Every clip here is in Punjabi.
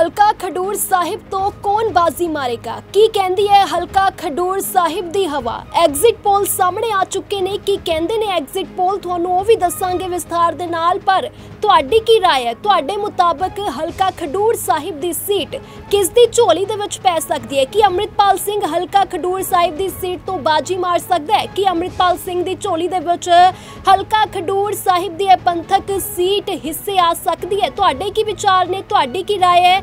ਹਲਕਾ ਖਡੂਰ ਸਾਹਿਬ ਤੋਂ ਕੌਣ ਬਾਜ਼ੀ ਮਾਰੇਗਾ ਕੀ ਕਹਿੰਦੀ ਹੈ ਹਲਕਾ ਖਡੂਰ ਸਾਹਿਬ ਦੀ ਹਵਾ ਐਗਜ਼ਿਟ ਪੋਲ ਸਾਹਮਣੇ ਆ ਚੁੱਕੇ ਨੇ ਕੀ ਕਹਿੰਦੇ ਨੇ ਐਗਜ਼ਿਟ ਪੋਲ ਤੁਹਾਨੂੰ ਉਹ ਵੀ ਦੱਸਾਂਗੇ ਵਿਸਥਾਰ ਦੇ ਨਾਲ ਪਰ ਤੁਹਾਡੀ ਕੀ رائے ਹੈ ਤੁਹਾਡੇ ਮੁਤਾਬਕ ਹਲਕਾ ਖਡੂਰ ਸਾਹਿਬ ਦੀ ਸੀਟ ਕਿਸ ਦੀ ਝੋਲੀ ਦੇ ਵਿੱਚ ਪੈ ਸਕਦੀ ਹੈ ਕੀ ਅੰਮ੍ਰਿਤਪਾਲ ਸਿੰਘ ਹਲਕਾ ਖਡੂਰ ਸਾਹਿਬ ਦੀ ਸੀਟ ਤੋਂ ਬਾਜੀ ਮਾਰ ਸਕਦਾ ਹੈ ਕੀ ਅੰਮ੍ਰਿਤਪਾਲ ਸਿੰਘ ਦੀ ਝੋਲੀ ਦੇ ਵਿੱਚ ਹਲਕਾ ਖਡੂਰ ਸਾਹਿਬ ਦੀ ਇਹ ਪੰਥਕ ਸੀਟ ਹਿੱਸੇ ਆ ਸਕਦੀ ਹੈ ਤੁਹਾਡੇ ਕੀ ਵਿਚਾਰ ਨੇ ਤੁਹਾਡੀ ਕੀ رائے ਹੈ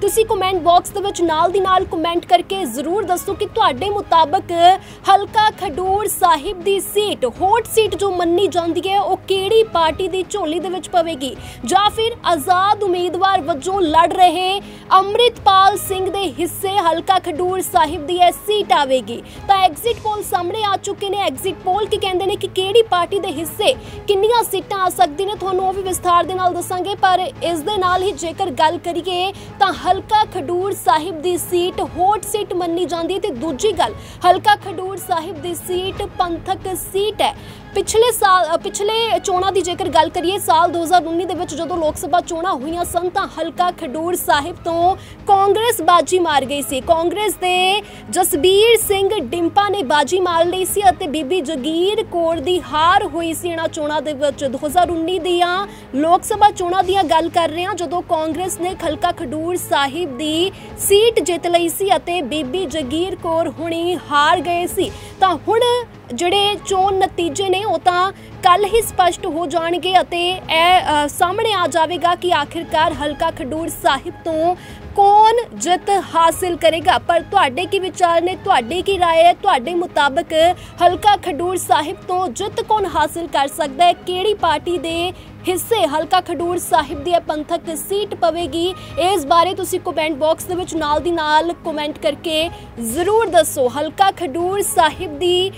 ਤੁਸੀਂ ਕਮੈਂਟ ਬਾਕਸ ਦੇ ਵਿੱਚ ਨਾਲ ਦੀ ਨਾਲ ਕਮੈਂਟ ਕਰਕੇ ਜ਼ਰੂਰ ਦੱਸੋ ਕਿ ਤੁਹਾਡੇ ਮੁਤਾਬਕ ਹਲਕਾ ਖਡੂਰ ਸਾਹਿਬ ਦੀ ਸੀਟ ਹੌਟ ਸੀਟ ਜੋ ਮੰਨੀ ਜਾਂਦੀ ਹੈ, ਉਹ ਕਿਹੜੀ ਪਾਰਟੀ ਦੀ ਝੋਲੀ ਦੇ ਵਿੱਚ ਪਵੇਗੀ? ਜਾਂ ਫਿਰ ਆਜ਼ਾਦ ਉਮੀਦਵਾਰ ਵਜੋਂ ਲੜ ਰਹੇ ਅੰਮ੍ਰਿਤਪਾਲ ਸਿੰਘ ਦੇ ਹਿੱਸੇ ਹਲਕਾ ਖਡੂਰ ਸਾਹਿਬ ਦੀ ਇਹ ਸੀਟ ਆਵੇਗੀ? ਤਾਂ ਐਗਜ਼ਿਟ ਪੋਲ ਸਾਹਮਣੇ ਆ ਚੁੱਕੇ ਨੇ। ਐਗਜ਼ਿਟ ਪੋਲ ਕੀ ਕਹਿੰਦੇ ਨੇ ਕਿ ਕਿਹੜੀ ਪਾਰਟੀ ਦੇ ਹਿੱਸੇ ਕਿੰਨੀਆਂ ਸੀਟਾਂ ਆ ਸਕਦੀਆਂ ਨੇ? ਤੁਹਾਨੂੰ ਉਹ ਵੀ ਵਿਸਥਾਰ ਦੇ ਨਾਲ ਦੱਸਾਂਗੇ, ਪਰ ਇਸ ਦੇ ਨਾਲ ਹੀ ਜੇਕਰ ਗੱਲ ਕਰੀਏ ਤਾਂ ਹਲਕਾ ਖਡੂਰ ਸਾਹਿਬ ਦੀ ਸੀਟ ਹੌਟ ਸੀਟ ਮੰਨੀ ਜਾਂਦੀ ਹੈ ਤੇ ਦੂਜੀ ਗੱਲ, ਹਲਕਾ ਖਡੂਰ ਸਾਹਿਬ ਦੀ ਸੀਟ ਪੰਥਕ ਸੀਟ ਹੈ। ਪਿਛਲੇ ਸਾਲ ਪਿਛਲੇ ਚੋਣਾਂ ਦੀ ਜੇਕਰ ਗੱਲ ਕਰੀਏ, ਸਾਲ 2019 ਦੇ ਵਿੱਚ ਜਦੋਂ ਲੋਕ ਸਭਾ ਚੋਣਾਂ ਹੋਈਆਂ ਸਨ, ਤਾਂ ਹਲਕਾ ਖਡੂਰ ਸਾਹਿਬ ਤੋਂ ਕਾਂਗਰਸ ਬਾਜੀ ਮਾਰ ਗਈ ਸੀ। ਕਾਂਗਰਸ ਦੇ ਜਸਬੀਰ ਸਿੰਘ ਡਿੰਪਾ ਨੇ ਬਾਜੀ ਮਾਰ ਲਈ ਸੀ ਅਤੇ ਬੀਬੀ ਜਗੀਰ ਕੌਰ ਦੀ ਹਾਰ ਹੋਈ ਸੀ। ਇਹਨਾਂ ਚੋਣਾਂ ਦੇ ਵਿੱਚ 2019 ਦੀਆਂ ਲੋਕ ਸਭਾ ਚੋਣਾਂ ਦੀਆਂ ਗੱਲ ਕਰ ਰਹੇ ਹਾਂ, ਜਦੋਂ ਕਾਂਗਰਸ ਨੇ ਖਲਕਾ ਖਡੂਰ ਸਾਹਿਬ ਦੀ ਸੀਟ ਜਿੱਤ ਲਈ ਸੀ ਅਤੇ ਬੀਬੀ ਜਗੀਰ ਕੌਰ ਹੁਣੀ ਹਾਰ ਗਏ ਸੀ। ਤਾਂ ਹੁਣ ਜਿਹੜੇ ਚੋਣ ਨਤੀਜੇ ਨੇ ਉਹ ਤਾਂ ਕੱਲ ਹੀ ਸਪਸ਼ਟ ਹੋ ਜਾਣਗੇ ਅਤੇ ਇਹ ਅ, ਸਾਹਮਣੇ ਆ ਜਾਵੇਗਾ ਕਿ ਆਖਿਰਕਾਰ ਹਲਕਾ ਖਡੂਰ ਸਾਹਿਬ ਤੋਂ ਕੌਣ ਜਿੱਤ ਹਾਸਿਲ ਕਰੇਗਾ ਪਰ ਤੁਹਾਡੇ ਕੀ ਵਿਚਾਰ ਨੇ ਤੁਹਾਡੀ ਕੀ رائے ਹੈ ਤੁਹਾਡੇ ਮੁਤਾਬਕ ਹਲਕਾ ਖਡੂਰ ਸਾਹਿਬ ਤੋਂ ਜਿੱਤ ਕੌਣ ਹਾਸਿਲ ਕਰ ਸਕਦਾ ਹੈ ਕਿਹੜੀ ਪਾਰਟੀ ਦੇ ਹਿੱਸੇ ਹਲਕਾ ਖਡੂਰ ਸਾਹਿਬ ਦੀ ਪੰਥਕ ਸੀਟ ਪਵੇਗੀ। ਇਸ ਬਾਰੇ ਤੁਸੀਂ ਕਮੈਂਟ ਬਾਕਸ ਦੇ ਵਿੱਚ ਨਾਲ ਦੀ ਨਾਲ ਕਮੈਂਟ ਕਰਕੇ ਜ਼ਰੂਰ ਦੱਸੋ। ਹਲਕਾ ਖਡੂਰ ਸਾਹਿਬ ਦੀ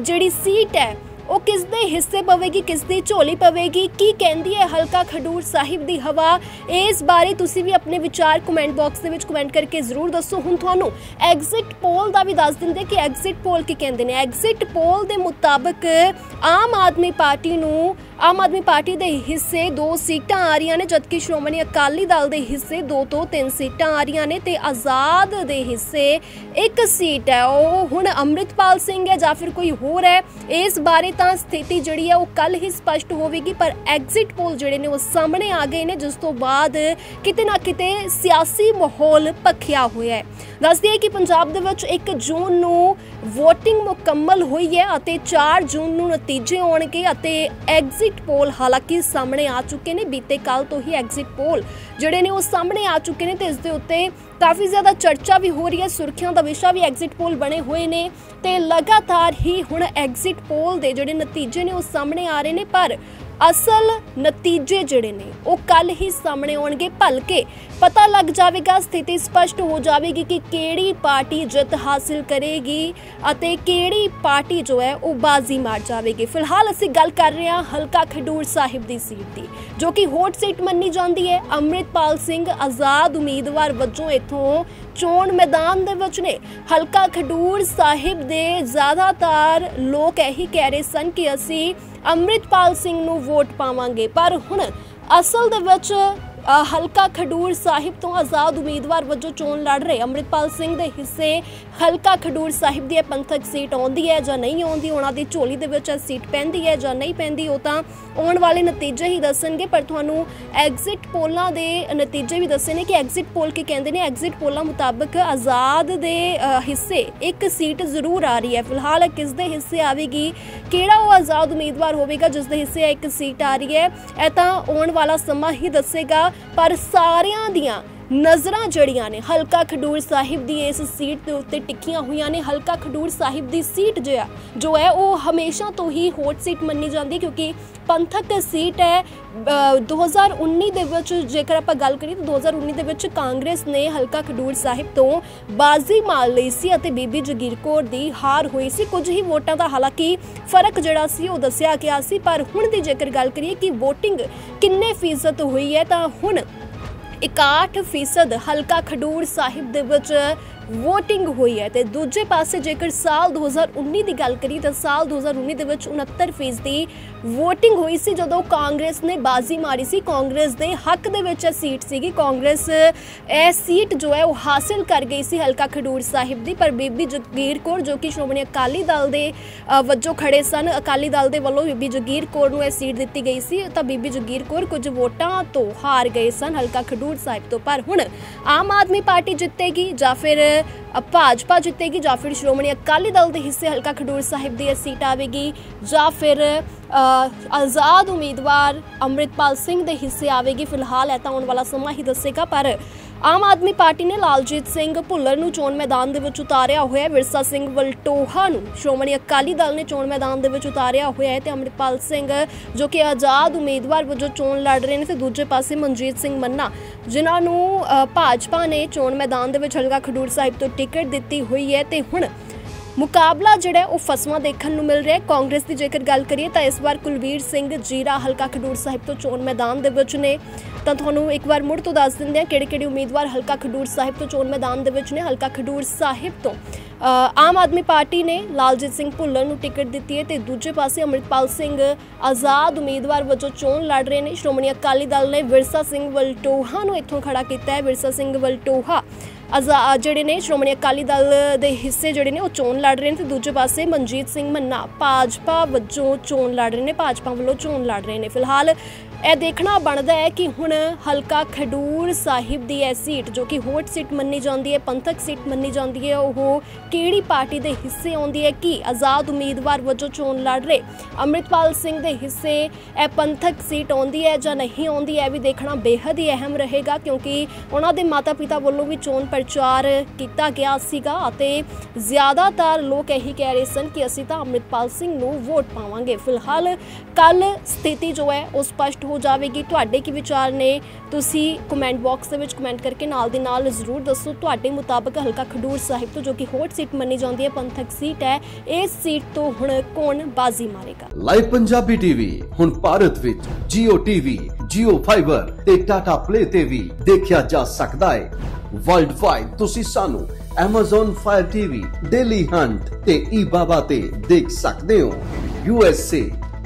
ਜਿਹੜੀ ਸੀਟ ਹੈ, ਉਹ ਕਿਸ ਦੇ ਹਿੱਸੇ ਪਵੇਗੀ ਕਿਸ ਦੀ ਝੋਲੀ ਪਵੇਗੀ, ਕੀ ਕਹਿੰਦੀ ਹੈ ਹਲਕਾ ਖਡੂਰ ਸਾਹਿਬ ਦੀ ਹਵਾ? ਇਸ ਬਾਰੇ ਤੁਸੀਂ ਵੀ ਆਪਣੇ ਵਿਚਾਰ ਕਮੈਂਟ ਬਾਕਸ ਦੇ ਵਿੱਚ ਕਮੈਂਟ ਕਰਕੇ ਜ਼ਰੂਰ ਦੱਸੋ। ਹੁਣ ਤੁਹਾਨੂੰ ਐਗਜ਼ਿਟ ਪੋਲ ਦਾ ਵੀ ਦੱਸ ਦਿੰਦੇ ਕਿ ਐਗਜ਼ਿਟ ਪੋਲ ਕੀ ਕਹਿੰਦੇ ਨੇ। ਐਗਜ਼ਿਟ ਪੋਲ ਦੇ ਮੁਤਾਬਕ ਆਮ ਆਦਮੀ ਪਾਰਟੀ ਨੂੰ ਆਮ ਆਦਮੀ ਪਾਰਟੀ ਦੇ ਹਿੱਸੇ ਦੋ ਸੀਟਾਂ ਆ ਰਹੀਆਂ ਨੇ, ਜਦਕਿ ਸ਼੍ਰੋਮਣੀ ਅਕਾਲੀ ਦਲ ਦੇ ਹਿੱਸੇ ਦੋ ਤੋਂ ਤਿੰਨ ਸੀਟਾਂ ਆ ਰਹੀਆਂ ਨੇ ਤੇ ਆਜ਼ਾਦ ਦੇ ਹਿੱਸੇ ਇੱਕ ਸੀਟ ਹੈ। ਉਹ ਹੁਣ ਅੰਮ੍ਰਿਤਪਾਲ ਸਿੰਘ ਹੈ ਜਾਂ ਫਿਰ ਕੋਈ ਹੋਰ ਹੈ, ਇਸ ਬਾਰੇ ਤਾਂ ਸਥਿਤੀ ਜਿਹੜੀ ਹੈ ਉਹ ਕੱਲ ਹੀ ਸਪਸ਼ਟ ਹੋਵੇਗੀ, ਪਰ ਐਗਜ਼ਿਟ ਪੋਲ ਜਿਹੜੇ ਨੇ ਉਹ ਸਾਹਮਣੇ ਆ ਗਏ ਨੇ, ਜਿਸ ਤੋਂ ਬਾਅਦ ਕਿਤੇ ਨਾ ਕਿਤੇ ਸਿਆਸੀ ਮਾਹੌਲ ਭਖਿਆ ਹੋਇਆ ਹੈ। ਦੱਸ ਦਈਏ ਕਿ ਪੰਜਾਬ ਦੇ ਵਿੱਚ 1 ਜੂਨ ਨੂੰ ਵੋਟਿੰਗ ਮੁਕੰਮਲ ਹੋਈ ਹੈ ਅਤੇ 4 ਜੂਨ ਨੂੰ ਨਤੀਜੇ ਆਉਣਗੇ ਅਤੇ ਐਗਜ਼ਿਟ ਪੋਲ ਹਾਲਾਂਕਿ ਸਾਹਮਣੇ ਆ ਚੁੱਕੇ ਨੇ, ਬੀਤੇ ਕੱਲ ਤੋਂ ਹੀ ਐਗਜ਼ਿਟ ਪੋਲ ਜਿਹੜੇ ਨੇ ਉਹ ਸਾਹਮਣੇ ਆ ਚੁੱਕੇ ਨੇ ਤੇ ਇਸ ਦੇ ਉੱਤੇ ਕਾਫੀ ਜ਼ਿਆਦਾ ਚਰਚਾ ਵੀ ਹੋ ਰਹੀ ਹੈ। ਸੁਰਖੀਆਂ ਦਾ ਵਿਸ਼ਾ ਵੀ ਐਗਜ਼ਿਟ ਪੋਲ ਬਣੇ ਹੋਏ ਨੇ ਤੇ ਲਗਾਤਾਰ ਹੀ ਹੁਣ ਐਗਜ਼ਿਟ ਪੋਲ ਦੇ ਜਿਹੜੇ ਨਤੀਜੇ ਨੇ ਉਹ ਸਾਹਮਣੇ ਆ ਰਹੇ ਨੇ। ਪਰ ਅਸਲ ਨਤੀਜੇ ਜਿਹੜੇ ਨੇ, ਉਹ ਕੱਲ ਹੀ ਸਾਹਮਣੇ ਆਉਣਗੇ। ਭਲਕੇ ਪਤਾ ਲੱਗ ਜਾਵੇਗਾ, ਸਥਿਤੀ ਸਪਸ਼ਟ ਹੋ ਜਾਵੇਗੀ ਕਿ ਕਿਹੜੀ ਪਾਰਟੀ ਜਿੱਤ ਹਾਸਿਲ ਕਰੇਗੀ ਅਤੇ ਕਿਹੜੀ ਪਾਰਟੀ ਜੋ ਹੈ, ਉਹ ਬਾਜ਼ੀ ਮਾਰ ਜਾਵੇਗੀ। ਫਿਲਹਾਲ ਅਸੀਂ ਗੱਲ ਕਰ ਰਹੇ ਹਾਂ ਹਲਕਾ ਖਡੂਰ ਸਾਹਿਬ ਦੀ ਸੀਟ ਦੀ, ਜੋ ਕਿ ਹੌਟ ਸੀਟ ਮੰਨੀ ਜਾਂਦੀ ਹੈ। ਅੰਮ੍ਰਿਤਪਾਲ ਸਿੰਘ ਆਜ਼ਾਦ ਉਮੀਦਵਾਰ ਵਜੋਂ ਇਥੋਂ ਚੋਣ ਮੈਦਾਨ ਦੇ ਵਿੱਚ ਨੇ। ਹਲਕਾ ਖਡੂਰ ਸਾਹਿਬ ਦੇ ਜ਼ਿਆਦਾਤਰ ਲੋਕ ਇਹੀ ਕਹਿ ਰਹੇ ਸਨ ਕਿ ਅਸੀਂ ਅੰਮ੍ਰਿਤਪਾਲ ਸਿੰਘ ਨੂੰ ਵੋਟ ਪਾਵਾਂਗੇ। ਪਰ ਹੁਣ ਅਸਲ ਦੇ ਵਿੱਚ ਹਲਕਾ ਖਡੂਰ ਸਾਹਿਬ ਤੋਂ ਆਜ਼ਾਦ ਉਮੀਦਵਾਰ ਵਜੋਂ ਚੋਣ ਲੜ ਰਹੇ ਅੰਮ੍ਰਿਤਪਾਲ ਸਿੰਘ ਦੇ ਹਿੱਸੇ ਹਲਕਾ ਖਡੂਰ ਸਾਹਿਬ ਦੀ ਇਹ ਪੰਥਕ ਸੀਟ ਆਉਂਦੀ ਹੈ ਜਾਂ ਨਹੀਂ ਆਉਂਦੀ, ਉਹਨਾਂ ਦੀ ਝੋਲੀ ਦੇ ਵਿੱਚ ਇਹ ਸੀਟ ਪੈਂਦੀ ਹੈ ਜਾਂ ਨਹੀਂ ਪੈਂਦੀ, ਉਹ ਤਾਂ ਆਉਣ ਵਾਲੇ ਨਤੀਜੇ ਹੀ ਦੱਸਣਗੇ, ਪਰ ਤੁਹਾਨੂੰ ਐਗਜ਼ਿਟ ਪੋਲਾਂ ਦੇ ਨਤੀਜੇ ਵੀ ਦੱਸੇ ਨੇ ਕਿ ਐਗਜ਼ਿਟ ਪੋਲ ਕੀ ਕਹਿੰਦੇ ਨੇ? ਐਗਜ਼ਿਟ ਪੋਲਾਂ ਮੁਤਾਬਕ ਆਜ਼ਾਦ ਦੇ ਹਿੱਸੇ ਇੱਕ ਸੀਟ ਜ਼ਰੂਰ ਆ ਰਹੀ ਹੈ। ਫਿਲਹਾਲ ਇਹ ਕਿਸ ਦੇ ਹਿੱਸੇ ਆਵੇਗੀ? ਕਿਹੜਾ ਉਹ ਆਜ਼ਾਦ ਉਮੀਦਵਾਰ ਹੋਵੇਗਾ ਜਿਸ ਦੇ ਹਿੱਸੇ ਇੱਕ ਸੀਟ ਆ ਰਹੀ ਹੈ? ਇਹ ਤਾਂ ਆਉਣ ਵਾਲਾ ਸਮਾਂ ਹੀ ਦੱਸੇਗਾ। ਪਰ ਸਾਰਿਆਂ ਦੀਆਂ ਨਜ਼ਰਾਂ ਜੜੀਆਂ ਨੇ। ਹਲਕਾ ਖਡੂਰ ਸਾਹਿਬ ਦੀ ਇਸ ਸੀਟ ਦੇ ਉੱਤੇ ਟਿੱਕੀਆਂ ਹੋਈਆਂ ਨੇ। ਹਲਕਾ ਖਡੂਰ ਸਾਹਿਬ ਦੀ ਸੀਟ ਜੋ ਹੈ ਜੋ ਹੈ ਉਹ ਹਮੇਸ਼ਾ ਤੋਂ ਹੀ ਹੌਟ ਸੀਟ ਮੰਨੀ ਜਾਂਦੀ ਕਿਉਂਕਿ ਪੰਥਕ ਸੀਟ ਹੈ ਅ, 2019 ਦੇ ਵਿੱਚ ਜੇਕਰ ਆਪਾਂ ਗੱਲ ਕਰੀਏ ਤਾਂ 2019 ਦੇ ਵਿੱਚ ਕਾਂਗਰਸ ਨੇ ਹਲਕਾ ਖਡੂਰ ਸਾਹਿਬ ਤੋਂ ਬਾਜ਼ੀ ਮਾਰ ਲਈ ਸੀ ਅਤੇ ਬੀਬੀ ਜਗੀਰ ਕੌਰ ਦੀ ਹਾਰ ਹੋਈ ਸੀ। ਕੁਝ ਹੀ ਵੋਟਾਂ ਦਾ ਹਾਲਾਂਕਿ ਫ਼ਰਕ ਜਿਹੜਾ ਸੀ ਉਹ ਦੱਸਿਆ ਗਿਆ ਸੀ। ਪਰ ਹੁਣ ਦੀ ਜੇਕਰ ਗੱਲ ਕਰੀਏ ਕਿ VOTING ਕਿੰਨੇ ਫੀਸਦ ਹੋਈ ਹੈ ਤਾਂ ਹੁਣ 61% ਹਲਕਾ ਖਡੂਰ ਸਾਹਿਬ ਦੇ ਵਿੱਚ ਵੋਟਿੰਗ ਹੋਈ ਹੈ ਤੇ ਦੂਜੇ ਪਾਸੇ ਜੇਕਰ ਸਾਲ 2019 ਦੀ ਗੱਲ ਕਰੀ ਤਾਂ ਸਾਲ 2019 ਦੇ ਵਿੱਚ 69% ਦੀ VOTING ਹੋਈ ਸੀ ਜਦੋਂ ਕਾਂਗਰਸ ਨੇ ਬਾਜ਼ੀ ਮਾਰੀ ਸੀ। ਕਾਂਗਰਸ ਦੇ ਹੱਕ ਦੇ ਵਿੱਚ ਇਹ ਸੀਟ ਸੀਗੀ। ਕਾਂਗਰਸ ਇਹ ਸੀਟ ਜੋ ਹੈ ਉਹ ਹਾਸਿਲ ਕਰ ਗਈ ਸੀ ਹਲਕਾ ਖਡੂਰ ਸਾਹਿਬ ਦੀ। ਪਰ ਬੀਬੀ ਜਗੀਰ ਕੌਰ ਜੋ ਕਿ ਸ਼੍ਰੋਮਣੀ ਅਕਾਲੀ ਦਲ ਦੇ ਅ, ਵਜੋਂ ਖੜੇ ਸਨ ਅਕਾਲੀ ਦਲ ਦੇ ਵੱਲੋਂ ਬੀਬੀ ਜਗੀਰ ਕੌਰ ਨੂੰ ਇਹ ਸੀਟ ਦਿੱਤੀ ਗਈ ਸੀ। ਤਾਂ ਬੀਬੀ ਜਗੀਰ ਕੌਰ ਕੁਝ ਵੋਟਾਂ ਤੋਂ ਹਾਰ ਗਏ ਸਨ ਹਲਕਾ ਖਡੂਰ ਸਾਹਿਬ ਤੋਂ। ਪਰ ਹੁਣ ਆਮ ਆਦਮੀ ਪਾਰਟੀ ਜਿੱਤੇਗੀ ਜਾਂ ਫਿਰ ਭਾਜਪਾ ਜਿੱਤੇਗੀ ਜਾਂ ਫਿਰ ਸ਼੍ਰੋਮਣੀ ਅਕਾਲੀ ਦਲ ਦੇ ਹਿੱਸੇ ਹਲਕਾ ਖਡੂਰ ਸਾਹਿਬ ਦੀ ਸੀਟ ਆਵੇਗੀ ਜਾਂ ਫਿਰ ਆਜ਼ਾਦ ਉਮੀਦਵਾਰ ਅੰਮ੍ਰਿਤਪਾਲ ਸਿੰਘ ਦੇ ਹਿੱਸੇ ਆਵੇਗੀ। ਫਿਲਹਾਲ ਇਹ ਤਾਂ ਆਉਣ ਵਾਲਾ ਸਮਾਂ ਹੀ ਦੱਸੇਗਾ, ਪਰ ਆਮ ਆਦਮੀ ਪਾਰਟੀ ਨੇ ਲਾਲਜੀਤ ਸਿੰਘ ਭੁੱਲਰ ਨੂੰ ਚੋਣ ਮੈਦਾਨ ਦੇ ਵਿੱਚ ਉਤਾਰਿਆ ਹੋਇਆ ਹੈ। ਵਿਰਸਾ ਸਿੰਘ ਵਲਟੋਹਾ ਨੂੰ ਸ਼੍ਰੋਮਣੀ ਅਕਾਲੀ ਦਲ ਨੇ ਚੋਣ ਮੈਦਾਨ ਦੇ ਵਿੱਚ ਉਤਾਰਿਆ ਹੋਇਆ ਹੈ ਤੇ ਅੰਮ੍ਰਿਤਪਾਲ ਸਿੰਘ, ਜੋ ਕਿ ਆਜ਼ਾਦ ਉਮੀਦਵਾਰ ਵਜੋਂ ਚੋਣ ਲੜ ਰਹੇ ਨੇ ਤੇ ਦੂਜੇ ਪਾਸੇ ਮਨਜੀਤ ਸਿੰਘ ਮੰਨਾ, ਜਿਨ੍ਹਾਂ ਨੂੰ ਭਾਜਪਾ ਨੇ ਚੋਣ ਮੈਦਾਨ ਦੇ ਵਿੱਚ ਹਲਕਾ ਖਡੂਰ ਸਾਹਿਬ ਤੋਂ ਟਿਕਟ ਦਿੱਤੀ ਹੋਈ ਹੈ ਤੇ ਹੁਣ ਮੁਕਾਬਲਾ ਜਿਹੜਾ ਉਹ ਫਸਵਾ ਦੇਖਣ ਨੂੰ ਮਿਲ ਰਿਹਾ ਹੈ। ਕਾਂਗਰਸ ਦੀ ਜੇਕਰ ਗੱਲ ਕਰੀਏ ਤਾਂ ਇਸ ਵਾਰ ਕੁਲਵੀਰ ਸਿੰਘ ਜੀਰਾ ਹਲਕਾ ਖਡੂਰ ਸਾਹਿਬ ਤੋਂ ਚੋਣ ਮੈਦਾਨ ਦੇ ਵਿੱਚ ਨੇ। ਤਾਂ ਤੁਹਾਨੂੰ ਇੱਕ ਵਾਰ ਮੁੜ ਤੋਂ ਦੱਸ ਦਿੰਦੇ ਹਾਂ ਕਿਹੜੇ ਕਿਹੜੇ ਉਮੀਦਵਾਰ ਹਲਕਾ ਖਡੂਰ ਸਾਹਿਬ ਤੋਂ ਚੋਣ ਮੈਦਾਨ ਦੇ ਵਿੱਚ ਨੇ, ਹਲਕਾ ਖਡੂਰ ਸਾਹਿਬ ਤੋਂ। ਆਮ ਆਦਮੀ ਪਾਰਟੀ ਨੇ ਲਾਲਜੀਤ ਸਿੰਘ ਭੁੱਲਰ ਨੂੰ ਟਿਕਟ ਦਿੱਤੀ ਹੈ ਤੇ ਦੂਜੇ ਪਾਸੇ ਅੰਮ੍ਰਿਤਪਾਲ ਸਿੰਘ ਆਜ਼ਾਦ ਉਮੀਦਵਾਰ ਵਜੋਂ ਚੋਣ ਲੜ ਰਹੇ ਨੇ। ਸ਼੍ਰੋਮਣੀ ਅਕਾਲੀ ਦਲ ਨੇ ਵਿਰਸਾ ਸਿੰਘ ਵਲਟੋਹਾ ਨੂੰ ਇੱਥੋਂ ਖੜਾ ਕੀਤਾ ਹੈ। ਵਿਰਸਾ ਸਿੰਘ ਵਲਟੋਹਾ ਆਜ਼ਾ ਜਿਹੜੇ ਨੇ ਸ਼੍ਰੋਮਣੀ ਅਕਾਲੀ ਦਲ ਦੇ ਹਿੱਸੇ ਜਿਹੜੇ ਨੇ ਉਹ ਚੋਣ ਲੜ ਰਹੇ ਨੇ ਤੇ ਦੂਜੇ ਪਾਸੇ ਮਨਜੀਤ ਸਿੰਘ ਮੰਨਾ ਭਾਜਪਾ ਵੱਜੋਂ ਚੋਣ ਲੜ ਰਹੇ ਨੇ, ਭਾਜਪਾ ਵੱਲੋਂ ਚੋਣ ਲੜ ਰਹੇ ਨੇ। ਫਿਲਹਾਲ ਇਹ ਦੇਖਣਾ ਬਣਦਾ ਹੈ ਕਿ ਹੁਣ ਹਲਕਾ ਖਡੂਰ ਸਾਹਿਬ ਦੀ ਇਹ ਸੀਟ ਜੋ ਕਿ ਹੋਟ ਸੀਟ ਮੰਨੀ ਜਾਂਦੀ ਹੈ, ਪੰਥਕ ਸੀਟ ਮੰਨੀ ਜਾਂਦੀ ਹੈ, ਉਹ ਕਿਹੜੀ ਪਾਰਟੀ ਦੇ ਹਿੱਸੇ ਆਉਂਦੀ ਹੈ, ਕਿ ਆਜ਼ਾਦ ਉਮੀਦਵਾਰ ਵਜੋਂ ਚੋਣ ਲੜ ਰਹੇ? ਅੰਮ੍ਰਿਤਪਾਲ ਸਿੰਘ ਦੇ ਹਿੱਸੇ ਇਹ ਪੰਥਕ ਸੀਟ ਆਉਂਦੀ ਹੈ ਜਾਂ ਨਹੀਂ ਆਉਂਦੀ ਹੈ ਇਹ ਵੀ ਦੇਖਣਾ ਬੇहद ਹੀ ਅਹਿਮ ਰਹੇਗਾ ਕਿਉਂਕਿ ਉਹਨਾਂ ਦੇ ਮਾਤਾ-ਪਿਤਾ ਵੱਲੋਂ ਵੀ ਚੋਣ ਪ੍ਰਚਾਰ ਕੀਤਾ ਗਿਆ ਸੀਗਾ ਅਤੇ ਜ਼ਿਆਦਾਤਰ ਲੋਕ ਇਹੀ ਕਹਿ ਰਹੇ ਸਨ ਕਿ ਅਸੀਂ ਤਾਂ ਅੰਮ੍ਰਿਤਪਾਲ ਸਿੰਘ ਨੂੰ ਵੋਟ ਪਾਵਾਂਗੇ। ਫਿਲਹਾਲ ਕੱਲ ਸਥਿਤੀ ਜੋ ਹੈ, ਉਹ ਸਪਸ਼ਟ ਹੋ ਜਾਵੇਗੀ। ਤੁਹਾਡੇ ਕੀ ਵਿਚਾਰ ਨੇ? ਤੁਸੀਂ ਕਮੈਂਟ ਬਾਕਸ ਦੇ ਵਿੱਚ ਕਮੈਂਟ ਕਰਕੇ ਨਾਲ ਦੀ ਨਾਲ ਜ਼ਰੂਰ ਦੱਸੋ। ਤੁਹਾਡੇ ਮੁਤਾਬਕ ਹਲਕਾ ਖਡੂਰ ਸਾਹਿਬ ਤੋਂ ਜੋ ਕਿ ਹੋਟ ਸੀਟ ਮੰਨੀ ਜਾਂਦੀ ਹੈ ਪੰਥਕ ਸੀਟ ਹੈ ਇਸ ਸੀਟ ਤੋਂ ਹੁਣ ਕੌਣ ਬਾਜ਼ੀ ਮਾਰੇਗਾ? ਲਾਈਵ ਪੰਜਾਬੀ ਟੀਵੀ ਹੁਣ ਭਾਰਤ ਵਿੱਚ Jio TV, Jio Fiber ਤੇ Tata Play ਤੇ ਵੀ ਦੇਖਿਆ ਜਾ ਸਕਦਾ ਹੈ। ਵਰਲਡ ਵਾਈਡ ਤੁਸੀਂ ਸਾਨੂੰ Amazon Fire TV, Daily Hunt ਤੇ eBaba ਤੇ ਦੇਖ ਸਕਦੇ ਹੋ। USA,